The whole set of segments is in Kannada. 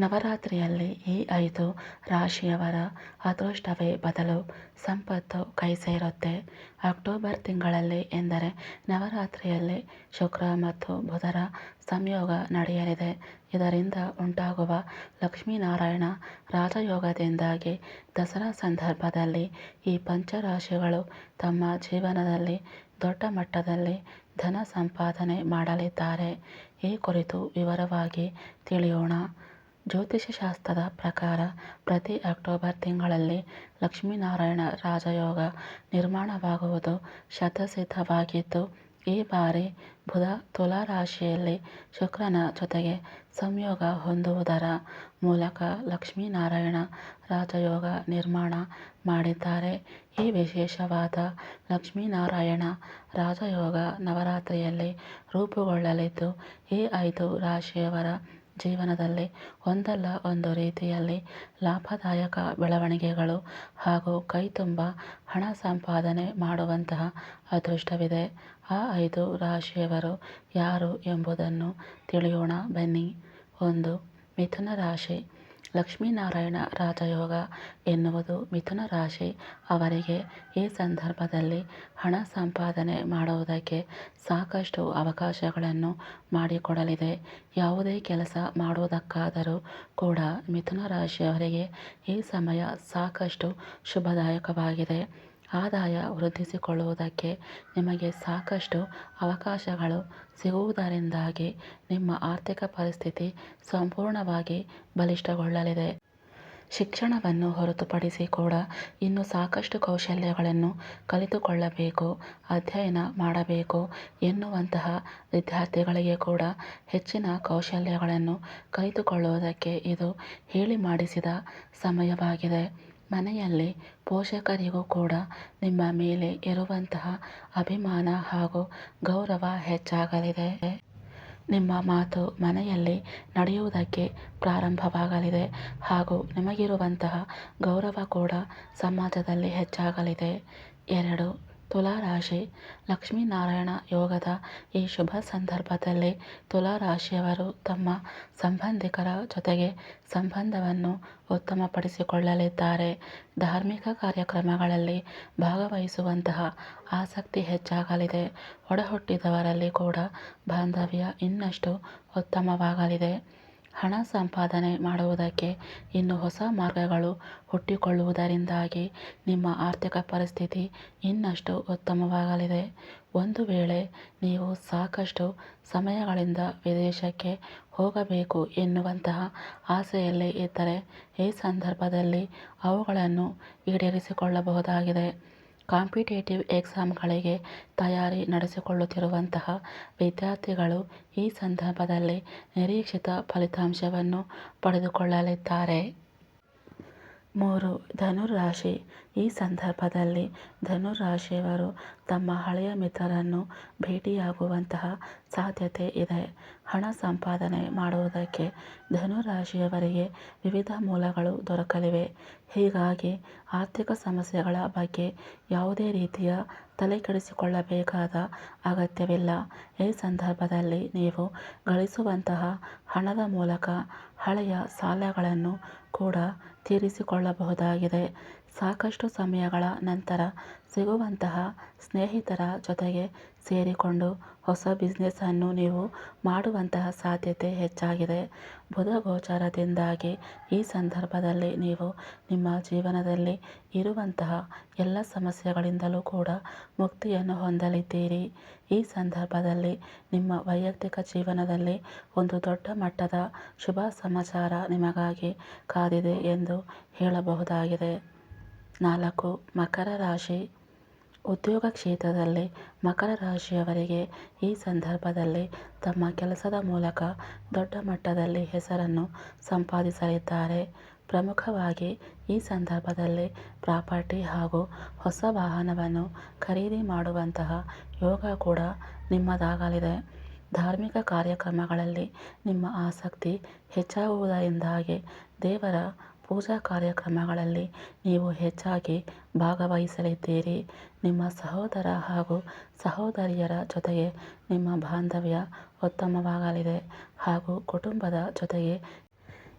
ನವರಾತ್ರಿಯಲ್ಲಿ ಈ ಐದು ರಾಶಿಯವರ ಅದೃಷ್ಟವೇ ಬದಲು ಸಂಪತ್ತು ಕೈ ಸೇರುತ್ತೆ. ಅಕ್ಟೋಬರ್ ತಿಂಗಳಲ್ಲಿ ಎಂದರೆ ನವರಾತ್ರಿಯಲ್ಲಿ ಶುಕ್ರ ಮತ್ತು ಬುಧರ ಸಂಯೋಗ ನಡೆಯಲಿದೆ. ಇದರಿಂದ ಉಂಟಾಗುವ ಲಕ್ಷ್ಮೀನಾರಾಯಣ ರಾಜಯೋಗದಿಂದಾಗಿ ದಸರಾ ಸಂದರ್ಭದಲ್ಲಿ ಈ ಪಂಚರಾಶಿಗಳು ತಮ್ಮ ಜೀವನದಲ್ಲಿ ದೊಡ್ಡ ಮಟ್ಟದಲ್ಲಿ ಧನ ಸಂಪಾದನೆ ಮಾಡಲಿದ್ದಾರೆ. ಈ ಕುರಿತು ವಿವರವಾಗಿ ತಿಳಿಯೋಣ. ಜ್ಯೋತಿಷ್ಯಶಾಸ್ತ್ರದ ಪ್ರಕಾರ ಪ್ರತಿ ಅಕ್ಟೋಬರ್ ತಿಂಗಳಲ್ಲಿ ಲಕ್ಷ್ಮೀನಾರಾಯಣ ರಾಜಯೋಗ ನಿರ್ಮಾಣವಾಗುವುದು ಶತಸಿದ್ಧವಾಗಿದ್ದು, ಈ ಬಾರಿ ಬುಧ ತುಲಾ ರಾಶಿಯಲ್ಲಿ ಶುಕ್ರನ ಜೊತೆಗೆ ಸಂಯೋಗ ಹೊಂದುವುದರ ಮೂಲಕ ಲಕ್ಷ್ಮೀನಾರಾಯಣ ರಾಜಯೋಗ ನಿರ್ಮಾಣ ಮಾಡಿದ್ದಾರೆ. ಈ ವಿಶೇಷವಾದ ಲಕ್ಷ್ಮೀನಾರಾಯಣ ರಾಜಯೋಗ ನವರಾತ್ರಿಯಲ್ಲಿ ರೂಪುಗೊಳ್ಳಲಿದ್ದು, ಈ ಐದು ರಾಶಿಯವರ ಜೀವನದಲ್ಲಿ ಒಂದಲ್ಲ ಒಂದು ರೀತಿಯಲ್ಲಿ ಲಾಭದಾಯಕ ಬೆಳವಣಿಗೆಗಳು ಹಾಗೂ ಕೈತುಂಬ ಹಣ ಸಂಪಾದನೆ ಮಾಡುವಂತಹ ಅದೃಷ್ಟವಿದೆ. ಆ ಐದು ರಾಶಿಯವರು ಯಾರು ಎಂಬುದನ್ನು ತಿಳಿಯೋಣ ಬನ್ನಿ. ಒಂದು ಮಿಥುನ ರಾಶಿ. ಲಕ್ಷ್ಮೀನಾರಾಯಣ ರಾಜಯೋಗ ಎನ್ನುವುದು ಮಿಥುನ ರಾಶಿ. ಅವರಿಗೆ ಈ ಸಂದರ್ಭದಲ್ಲಿ ಹಣ ಸಂಪಾದನೆ ಮಾಡುವುದಕ್ಕೆ ಸಾಕಷ್ಟು ಅವಕಾಶಗಳನ್ನು ಮಾಡಿಕೊಡಲಿದೆ. ಯಾವುದೇ ಕೆಲಸ ಮಾಡುವುದಕ್ಕಾದರೂ ಕೂಡ ಮಿಥುನ ರಾಶಿಯವರಿಗೆ ಈ ಸಮಯ ಸಾಕಷ್ಟು ಶುಭದಾಯಕವಾಗಿದೆ. ಆದಾಯ ವೃದ್ಧಿಸಿಕೊಳ್ಳುವುದಕ್ಕೆ ನಿಮಗೆ ಸಾಕಷ್ಟು ಅವಕಾಶಗಳು ಸಿಗುವುದರಿಂದಾಗಿ ನಿಮ್ಮ ಆರ್ಥಿಕ ಪರಿಸ್ಥಿತಿ ಸಂಪೂರ್ಣವಾಗಿ ಬಲಿಷ್ಠಗೊಳ್ಳಲಿದೆ. ಶಿಕ್ಷಣವನ್ನು ಹೊರತುಪಡಿಸಿ ಕೂಡ ಇನ್ನು ಸಾಕಷ್ಟು ಕೌಶಲ್ಯಗಳನ್ನು ಕಲಿತುಕೊಳ್ಳಬೇಕು, ಅಧ್ಯಯನ ಮಾಡಬೇಕು ಎನ್ನುವಂತಹ ವಿದ್ಯಾರ್ಥಿಗಳಿಗೆ ಕೂಡ ಹೆಚ್ಚಿನ ಕೌಶಲ್ಯಗಳನ್ನು ಕಲಿತುಕೊಳ್ಳುವುದಕ್ಕೆ ಇದು ಹೇಳಿ ಮಾಡಿಸಿದ ಸಮಯವಾಗಿದೆ. ಮನೆಯಲ್ಲಿ ಪೋಷಕರಿಗೂ ಕೂಡ ನಿಮ್ಮ ಮೇಲೆ ಇರುವಂತಹ ಅಭಿಮಾನ ಹಾಗೂ ಗೌರವ ಹೆಚ್ಚಾಗಲಿದೆ. ನಿಮ್ಮ ಮಾತು ಮನೆಯಲ್ಲಿ ನಡೆಯುವುದಕ್ಕೆ ಪ್ರಾರಂಭವಾಗಲಿದೆ ಹಾಗೂ ನಿಮಗಿರುವಂತಹ ಗೌರವ ಕೂಡ ಸಮಾಜದಲ್ಲಿ ಹೆಚ್ಚಾಗಲಿದೆ. ಎರಡು ತುಲಾ ರಾಶಿ ಲಕ್ಷ್ಮೀನಾರಾಯಣ ಯೋಗದ ಈ ಶುಭ ಸಂದರ್ಭದಲ್ಲಿ ತುಲಾ ರಾಶಿಯವರು ತಮ್ಮ ಸಂಬಂಧಿಕರ ಜೊತೆಗೆ ಸಂಬಂಧವನ್ನು ಉತ್ತಮಪಡಿಸಿಕೊಳ್ಳಲಿದ್ದಾರೆ. ಧಾರ್ಮಿಕ ಕಾರ್ಯಕ್ರಮಗಳಲ್ಲಿ ಭಾಗವಹಿಸುವಂತಹ ಆಸಕ್ತಿ ಹೆಚ್ಚಾಗಲಿದೆ. ಒಡಹುಟ್ಟಿದವರಲ್ಲಿ ಕೂಡ ಬಾಂಧವ್ಯ ಇನ್ನಷ್ಟು ಉತ್ತಮವಾಗಲಿದೆ. ಹಣ ಸಂಪಾದನೆ ಮಾಡುವುದಕ್ಕೆ ಇನ್ನು ಹೊಸ ಮಾರ್ಗಗಳು ಹುಟ್ಟಿಕೊಳ್ಳುವುದರಿಂದಾಗಿ ನಿಮ್ಮ ಆರ್ಥಿಕ ಪರಿಸ್ಥಿತಿ ಇನ್ನಷ್ಟು ಉತ್ತಮವಾಗಲಿದೆ. ಒಂದು ವೇಳೆ ನೀವು ಸಾಕಷ್ಟು ಸಮಯಗಳಿಂದ ವಿದೇಶಕ್ಕೆ ಹೋಗಬೇಕು ಎನ್ನುವಂತಹ ಆಸೆಯಲ್ಲಿ ಇದ್ದರೆ, ಈ ಸಂದರ್ಭದಲ್ಲಿ ಅವುಗಳನ್ನು ಈಡೇರಿಸಿಕೊಳ್ಳಬಹುದಾಗಿದೆ. ಕಾಂಪಿಟೇಟಿವ್ ಎಕ್ಸಾಮ್ಗಳಿಗೆ ತಯಾರಿ ನಡೆಸಿಕೊಳ್ಳುತ್ತಿರುವಂತಹ ವಿದ್ಯಾರ್ಥಿಗಳು ಈ ಸಂದರ್ಭದಲ್ಲಿ ನಿರೀಕ್ಷಿತ ಫಲಿತಾಂಶವನ್ನು ಪಡೆದುಕೊಳ್ಳಲಿದ್ದಾರೆ. ಮೂರು ಧನುರಾಶಿ ಈ ಸಂದರ್ಭದಲ್ಲಿ ಧನುರಾಶಿಯವರು ತಮ್ಮ ಹಳೆಯ ಮಿತ್ರರನ್ನು ಭೇಟಿಯಾಗುವಂತಹ ಸಾಧ್ಯತೆ ಇದೆ. ಹಣ ಸಂಪಾದನೆ ಮಾಡುವುದಕ್ಕೆ ಧನುರಾಶಿಯವರಿಗೆ ವಿವಿಧ ಮೂಲಗಳು ದೊರಕಲಿವೆ. ಹೀಗಾಗಿ ಆರ್ಥಿಕ ಸಮಸ್ಯೆಗಳ ಬಗ್ಗೆ ಯಾವುದೇ ರೀತಿಯ ತಲೆಕೆಡಿಸಿಕೊಳ್ಳಬೇಕಾದ ಅಗತ್ಯವಿಲ್ಲ. ಈ ಸಂದರ್ಭದಲ್ಲಿ ನೀವು ಗಳಿಸುವಂತಹ ಹಣದ ಮೂಲಕ ಹಳೆಯ ಸಾಲಗಳನ್ನು ಕೂಡ ತೀರಿಸಿಕೊಳ್ಳಬಹುದಾಗಿದೆ. ಸಾಕಷ್ಟು ಸಮಯಗಳ ನಂತರ ಸಿಗುವಂತಹ ಸ್ನೇಹಿತರ ಜೊತೆಗೆ ಸೇರಿಕೊಂಡು ಹೊಸ ಬಿಸ್ನೆಸ್ಸನ್ನು ನೀವು ಮಾಡುವಂತಹ ಸಾಧ್ಯತೆ ಹೆಚ್ಚಾಗಿದೆ. ಬುಧ ಗೋಚಾರದಿಂದಾಗಿ ಈ ಸಂದರ್ಭದಲ್ಲಿ ನೀವು ನಿಮ್ಮ ಜೀವನದಲ್ಲಿ ಇರುವಂತಹ ಎಲ್ಲ ಸಮಸ್ಯೆಗಳಿಂದಲೂ ಕೂಡ ಮುಕ್ತಿಯನ್ನು ಹೊಂದಲಿದ್ದೀರಿ. ಈ ಸಂದರ್ಭದಲ್ಲಿ ನಿಮ್ಮ ವೈಯಕ್ತಿಕ ಜೀವನದಲ್ಲಿ ಒಂದು ದೊಡ್ಡ ಮಟ್ಟದ ಶುಭ ಸಮಾಚಾರ ನಿಮಗಾಗಿ ಕಾದಿದೆ ಎಂದು ಹೇಳಬಹುದಾಗಿದೆ. ನಾಲ್ಕು ಮಕರ ರಾಶಿ. ಉದ್ಯೋಗ ಕ್ಷೇತ್ರದಲ್ಲಿ ಮಕರ ರಾಶಿಯವರಿಗೆ ಈ ಸಂದರ್ಭದಲ್ಲಿ ತಮ್ಮ ಕೆಲಸದ ಮೂಲಕ ದೊಡ್ಡ ಮಟ್ಟದಲ್ಲಿ ಹೆಸರನ್ನು ಸಂಪಾದಿಸಲಿದ್ದಾರೆ. ಪ್ರಮುಖವಾಗಿ ಈ ಸಂದರ್ಭದಲ್ಲಿ ಪ್ರಾಪರ್ಟಿ ಹಾಗೂ ಹೊಸ ವಾಹನವನ್ನು ಖರೀದಿ ಮಾಡುವಂತಹ ಯೋಗ ಕೂಡ ನಿಮ್ಮದಾಗಲಿದೆ. ಧಾರ್ಮಿಕ ಕಾರ್ಯಕ್ರಮಗಳಲ್ಲಿ ನಿಮ್ಮ ಆಸಕ್ತಿ ಹೆಚ್ಚಾಗುವುದರಿಂದಾಗಿ ದೇವರ ಪೂಜಾ ಕಾರ್ಯಕ್ರಮಗಳಲ್ಲಿ ನೀವು ಹೆಚ್ಚಾಗಿ ಭಾಗವಹಿಸಲಿದ್ದೀರಿ. ನಿಮ್ಮ ಸಹೋದರ ಹಾಗೂ ಸಹೋದರಿಯರ ಜೊತೆಗೆ ನಿಮ್ಮ ಬಾಂಧವ್ಯ ಉತ್ತಮವಾಗಲಿದೆ ಹಾಗೂ ಕುಟುಂಬದ ಜೊತೆಗೆ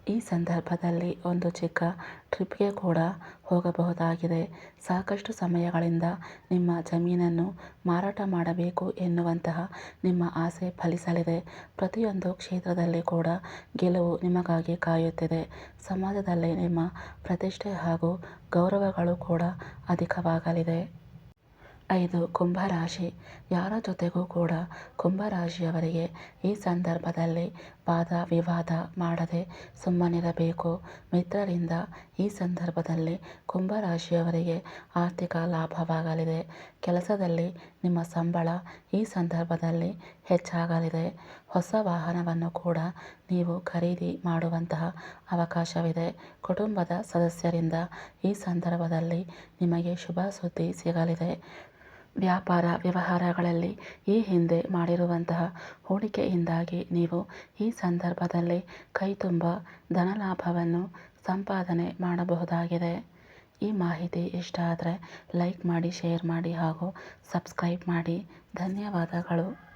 ಈ ಸಂದರ್ಭದಲ್ಲಿ ಒಂದು ಚಿಕ್ಕ ಟ್ರಿಪ್ಗೆ ಕೂಡ ಹೋಗಬಹುದಾಗಿದೆ. ಸಾಕಷ್ಟು ಸಮಯಗಳಿಂದ ನಿಮ್ಮ ಜಮೀನನ್ನು ಮಾರಾಟ ಮಾಡಬೇಕು ಎನ್ನುವಂತಹ ನಿಮ್ಮ ಆಸೆ ಫಲಿಸಲಿದೆ. ಪ್ರತಿಯೊಂದು ಕ್ಷೇತ್ರದಲ್ಲಿ ಕೂಡ ಗೆಲುವು ನಿಮಗಾಗಿ ಕಾಯುತ್ತಿದೆ. ಸಮಾಜದಲ್ಲಿ ನಿಮ್ಮ ಪ್ರತಿಷ್ಠೆ ಹಾಗೂ ಗೌರವಗಳು ಕೂಡ ಅಧಿಕವಾಗಲಿದೆ. ಐದು ಕುಂಭರಾಶಿ. ಯಾರ ಜೊತೆಗೂ ಕೂಡ ಕುಂಭರಾಶಿಯವರಿಗೆ ಈ ಸಂದರ್ಭದಲ್ಲಿ ವಾದ ವಿವಾದ ಮಾಡದೆ ಸುಮ್ಮನಿರಬೇಕು. ಮಿತ್ರರಿಂದ ಈ ಸಂದರ್ಭದಲ್ಲಿ ಕುಂಭರಾಶಿಯವರಿಗೆ ಆರ್ಥಿಕ ಲಾಭವಾಗಲಿದೆ. ಕೆಲಸದಲ್ಲಿ ನಿಮ್ಮ ಸಂಬಳ ಈ ಸಂದರ್ಭದಲ್ಲಿ ಹೆಚ್ಚಾಗಲಿದೆ. ಹೊಸ ವಾಹನವನ್ನು ಕೂಡ ನೀವು ಖರೀದಿ ಮಾಡುವಂತಹ ಅವಕಾಶವಿದೆ. ಕುಟುಂಬದ ಸದಸ್ಯರಿಂದ ಈ ಸಂದರ್ಭದಲ್ಲಿ ನಿಮಗೆ ಶುಭ ಸುದ್ದಿ ಸಿಗಲಿದೆ. ವ್ಯಾಪಾರ ವ್ಯವಹಾರಗಳಲ್ಲಿ ಈ ಹಿಂದೆ ಮಾಡಿರುವಂತಹ ಹೂಡಿಕೆಯಿಂದಾಗಿ ನೀವು ಈ ಸಂದರ್ಭದಲ್ಲಿ ಕೈತುಂಬ ಧನಲಾಭವನ್ನು ಸಂಪಾದನೆ ಮಾಡಬಹುದಾಗಿದೆ. ಈ ಮಾಹಿತಿ ಇಷ್ಟ ಆದರೆ ಲೈಕ್ ಮಾಡಿ, ಶೇರ್ ಮಾಡಿ ಹಾಗೂ ಸಬ್ಸ್ಕ್ರೈಬ್ ಮಾಡಿ. ಧನ್ಯವಾದಗಳು.